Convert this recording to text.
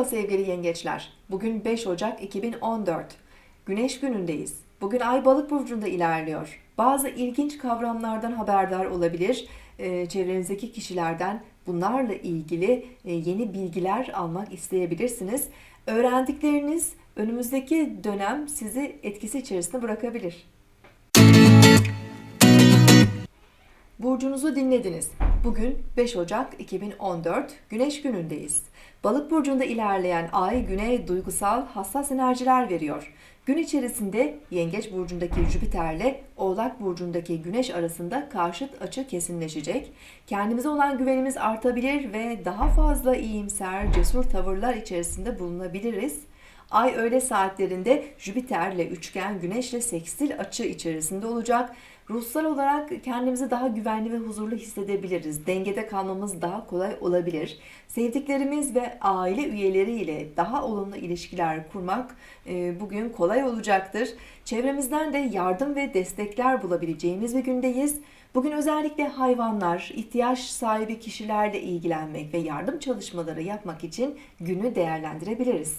Merhaba sevgili yengeçler. Bugün 5 Ocak 2014. Güneş günündeyiz. Bugün Ay Balık burcunda ilerliyor. Bazı ilginç kavramlardan haberdar olabilir. Ee, çevrenizdeki kişilerden bunlarla ilgili e, yeni bilgiler almak isteyebilirsiniz. Öğrendikleriniz önümüzdeki dönem sizi etkisi içerisinde bırakabilir. Burcunuzu dinlediniz. Bugün 5 Ocak 2014 Güneş günündeyiz. Balık burcunda ilerleyen ay güney duygusal hassas enerjiler veriyor. Gün içerisinde Yengeç burcundaki Jüpiter'le Oğlak burcundaki Güneş arasında karşıt açı kesinleşecek. Kendimize olan güvenimiz artabilir ve daha fazla iyimser, cesur tavırlar içerisinde bulunabiliriz. Ay öğle saatlerinde Jüpiter'le üçgen, Güneş'le sekstil açı içerisinde olacak. Ruhsal olarak kendimizi daha güvenli ve huzurlu hissedebiliriz. Dengede kalmamız daha kolay olabilir. Sevdiklerimiz ve aile üyeleriyle daha olumlu ilişkiler kurmak e, bugün kolay olacaktır. Çevremizden de yardım ve destekler bulabileceğimiz bir gündeyiz. Bugün özellikle hayvanlar, ihtiyaç sahibi kişilerle ilgilenmek ve yardım çalışmaları yapmak için günü değerlendirebiliriz.